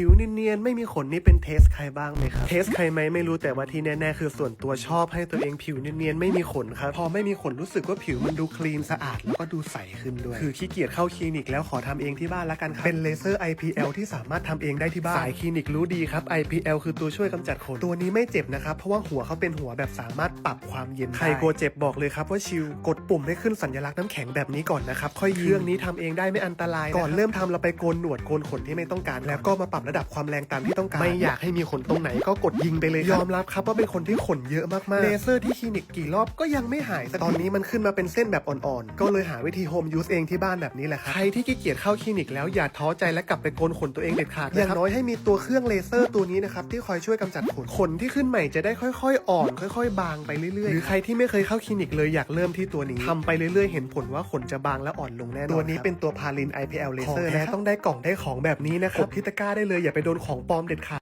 ผิวเนียนๆไม่มีขนนี่เป็นเทสใครบ้างไหมครับเทสใครไหมไม่รู้แต่ว่าที่แน่ๆคือส่วนตัวชอบให้ตัวเองผิวเนียนๆไม่มีขนครับพอไม่มีขนรู้สึกว่าผิวมันดูคลีนสะอาดแล้วก็ดูใสขึ้นด้วยคือขี้เกียจเข้าคลินิกแล้วขอทำเองที่บ้านละกันครับเป็นเลเซอร์ IPL ที่สามารถทำเองได้ที่บ้านสายคลินิกรู้ดีครับ IPL คือตัวช่วยกำจัดขนตัวนี้ไม่เจ็บนะครับเพราะว่าหัวเขาเป็นหัวแบบสามารถปรับความเย็นใครกลัวเจ็บบอกเลยครับว่าชิลกดปุ่มให้ขึ้นสัญลักษณ์น้ำแข็งแบบนี้ก่อนนะครับค่อยเครื่องนี้ทำเองได้ไม่อันตรายก่อนเริ่มทำเราไปโกนหนวดโกนขนที่ไม่ต้องการแล้วก็มาปรับระดับความแรงตามที่ต้องการ ไม่อยากให้มีขนตรงไหนก็กดยิงไปเลยยอมรับครับว่าเป็นคนที่ขนเยอะมากๆเลเซอร์ที่คลินิกกี่รอบก็ยังไม่หายสักทีตอนนี้มันขึ้นมาเป็นเส้นแบบอ่อนๆ ก็เลยหาวิธีโฮมยูสเองที่บ้านแบบนี้แหละครับใครที่ขี้เกียจเข้าคลินิกแล้วอย่าท้อใจและกลับไปโกนขนตัวเองเด็ดขาดอย่างน้อยให้มีตัวเครื่องเลเซอร์ตัวนี้นะครับที่คอยช่วยกำจัดขนขนที่ขึ้นใหม่จะได้ค่อยๆ อ่อน ค่อย ๆ บางไปเรื่อยๆหรือใครที่ไม่เคยเข้าคลินิกเลยอยากเริ่มที่ตัวนี้ทำไปเรื่อยๆ เห็นผลว่าขนจะบางและอ่อนลงแน่นอนตัวนี้เป็นตัวพาลิน IPL เลเซอร์นะต้องได้กล่องได้ของแบบนี้นะครับกดที่ตะกร้าได้เลยอย่าไปโดนของปลอมเด็ดขาด